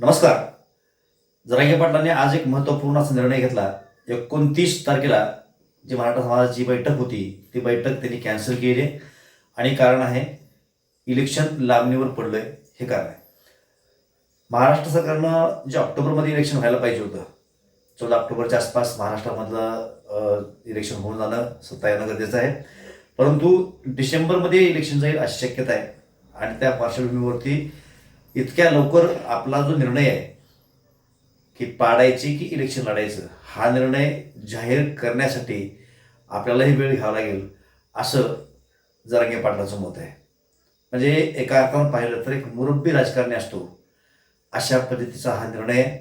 नमस्कार. जरांगे पाटलांनी आज एक महत्त्वपूर्ण असा निर्णय घेतला. एकोणतीस तारखेला जी मराठा समाजाची बैठक होती ती बैठक त्यांनी कॅन्सल केली आहे आणि कारण आहे इलेक्शन लांबणीवर पडलं आहे हे कारण आहे. महाराष्ट्र सरकारनं जे ऑक्टोबरमध्ये इलेक्शन व्हायला पाहिजे होतं चौदा ऑक्टोबरच्या आसपास महाराष्ट्रामधलं इलेक्शन होऊन जाणं सत्ता येणं गरजेचं आहे. परंतु डिसेंबरमध्ये इलेक्शन जाईल अशी शक्यता आहे आणि त्या पार्श्वभूमीवरती इतक्या लवकर आपला जो निर्णय आहे की पाडायची की इलेक्शन लढायचं हा निर्णय जाहीर करण्यासाठी आपल्यालाही वेळ घ्यावा लागेल असं जरांगे पाटलाचं मत आहे. म्हणजे एका अर्थानं पाहिलं तर एक मुरब्बी राजकारणी असतो अशा पद्धतीचा हा निर्णय आहे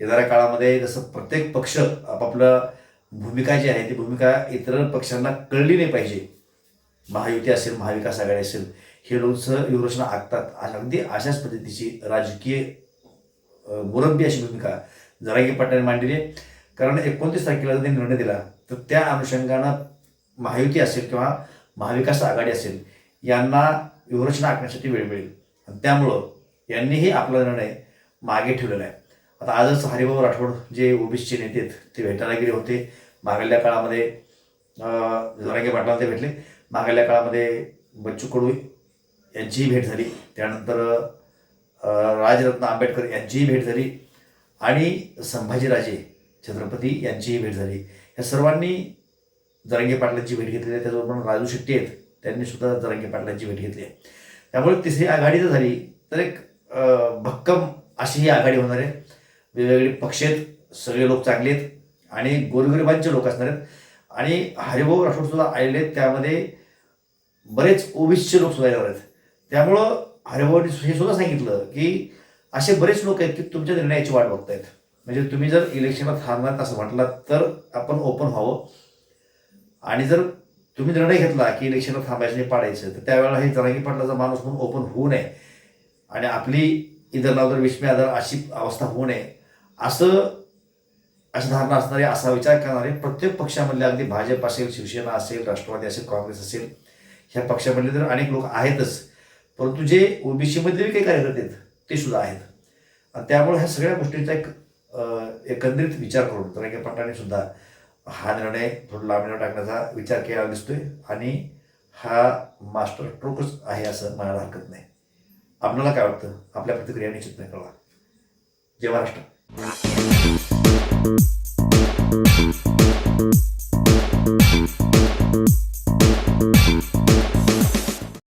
येणाऱ्या काळामध्ये जसं प्रत्येक पक्ष आपापलं भूमिका जी आहे ती भूमिका इतर पक्षांना कळली नाही पाहिजे. महायुती असेल महाविकास आघाडी असेल हे लोकसं व्यूहरचना आखतात. आणि अगदी अशाच पद्धतीची राजकीय मुरब्बी अशी भूमिका जरांगी पाटलांनी मांडलेली आहे. कारण एकोणतीस तारखेला जर त्यांनी निर्णय दिला तर त्या अनुषंगानं महायुती असेल किंवा महाविकास आघाडी असेल यांना व्यूहरचना आखण्यासाठी वेळ मिळेल. आणि त्यामुळं यांनीही आपला निर्णय मागे ठेवलेला आहे. आता आजच हरिभाऊ राठोड जे ओबीसीचे नेते आहेत ते भेटायला गेले होते. मागल्या काळामध्ये अं, जरांगे पाटलांना ते भेटले. मागल्या काळामध्ये बच्चू कडू यांचीही भेट झाली. त्यानंतर राजरत्न आंबेडकर यांचीही भेट झाली आणि संभाजीराजे छत्रपती यांचीही भेट झाली. या सर्वांनी जरंगे पाटलांची भेट घेतली आहे. त्याचबरोबर राजू शेट्टी आहेत. त्यांनी सुद्धा जरंगे पाटलांची भेट घेतली आहे. त्यामुळे तिसरी आघाडी जर झाली तर एक भक्कम अशी ही आघाडी होणार आहे. वेगवेगळे पक्ष आहेत. सगळे लोक चांगले आहेत. आणि गोरगरिबांचे लोक असणार आहेत. आणि हरिभाऊ राठोड सुद्धा आलेले आहेत. त्यामध्ये बरेच ओबीसीचे लोक सुद्धा येणार आहेत. त्यामुळं हरिभाऊनी हे सुद्धा सांगितलं की असे बरेच लोक आहेत की तुमच्या निर्णयाची वाट बघतायत. म्हणजे तुम्ही जर इलेक्शनला थांबणार असं म्हटलं तर आपण ओपन व्हावं. आणि जर तुम्ही निर्णय घेतला की इलेक्शनला थांबायचं नाही पाडायचं तर त्यावेळेला हे जरांगी पाटलाचा माणूस म्हणून ओपन होऊ नये. आणि आपली इतर नावदर विस्मे आधार अशी अवस्था होऊ नये. असं असं धारणा असणारे असा विचार करणारे प्रत्येक पक्षामधले अगदी भाजप असेल शिवसेना असेल राष्ट्रवादी असेल काँग्रेस असेल ह्या पक्षामधले तर अनेक लोक आहेतच. परंतु जे ओबीसीमधले काही कार्यकर्ते आहेत ते सुद्धा आहेत. आणि त्यामुळे ह्या सगळ्या गोष्टींचा एक एकंदरीत विचार करून जरांगे पाटलांनी सुद्धा हा निर्णय थोडं लांबणीवर टाकण्याचा विचार केला दिसतोय. आणि हा मास्टर स्ट्रोकच आहे असं म्हणायला हरकत नाही. आपल्याला काय वाटतं? आपल्या प्रतिक्रिया निश्चित नाही कळवा जय महाराष्ट्र. Thank you.